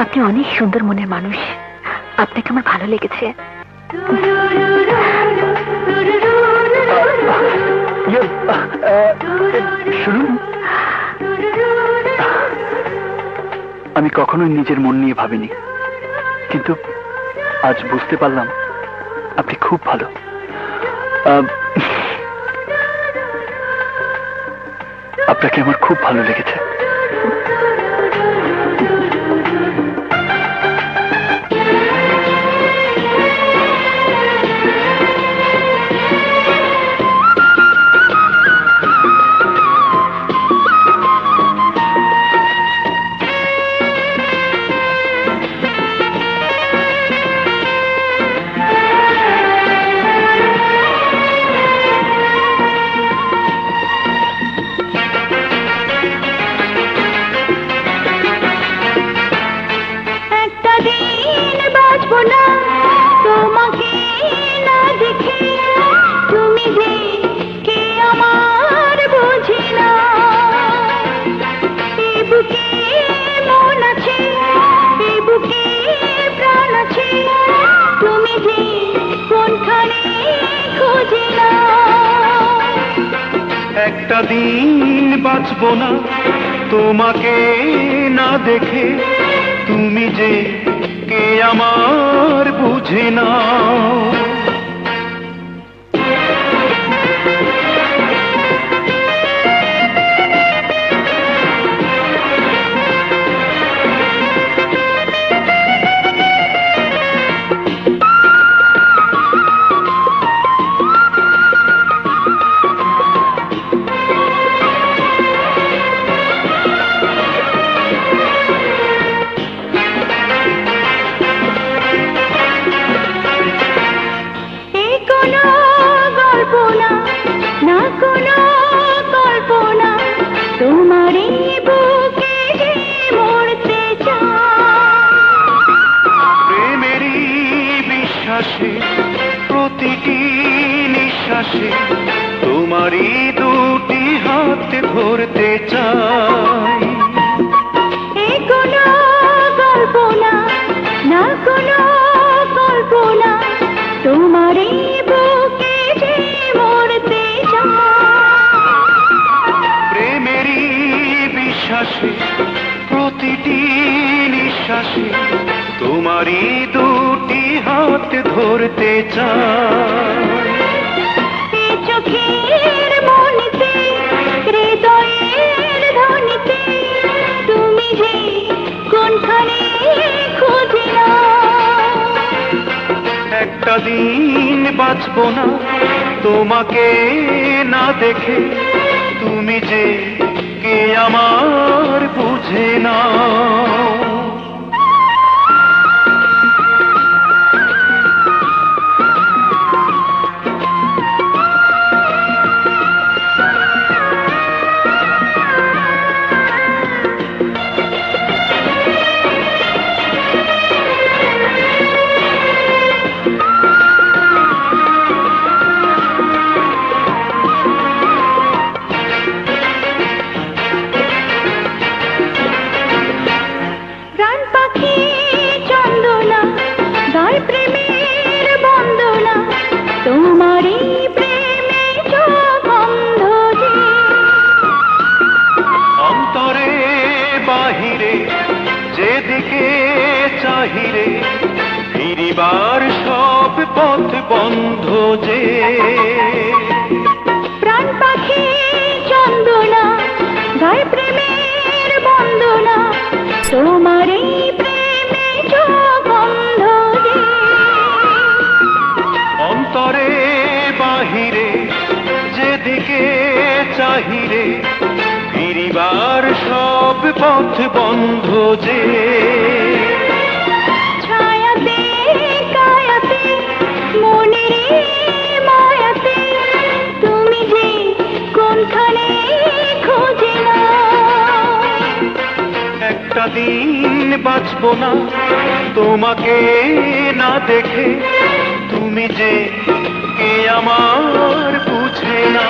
আপনি অনেক সুন্দর মনের মানুষ। আপনাকে আমার ভালো লেগেছে। ইয়ে, আমি কখনোই নিজের মন নিয়ে ভাবিনি। কিন্তু আজ বুঝতে পারলাম আপনি খুব ভালো। আপনাকে আমার খুব ভালো লেগেছে। একটা দিন বাঁচব না। তোমাকে না দেখে তুমি যে কে আমার বুঝে না নিঃশ্বাসে তোমারই দুটি হাতে ধরতে চাই। এ কোনো গল্প না না কোনো কল্পনা তোমার এই বুকে যে মরতে প্রেমেরই বিশ্বাসে প্রতিটি নিঃশ্বাসে তোমারই দুটি হাত ধরতে চাই। একটা দিন বাঁচব না। তোমাকে না দেখে তুমি যে কে আমার বুঝে না। চাহিরে ফিরিবার সব পথ বন্ধ যে। প্রাণ পাখি চন্দনা গায় প্রেমের বন্দনা তোমারই প্রেমে গন্ধ অন্তরে বাহিরে যেদিকে চাহিরে ফিরিবার সব পথ বন্ধ যে। একটা দিন বাঁচব না তোমাকে না দেখে তুমি যে কে আমার বুঝে না।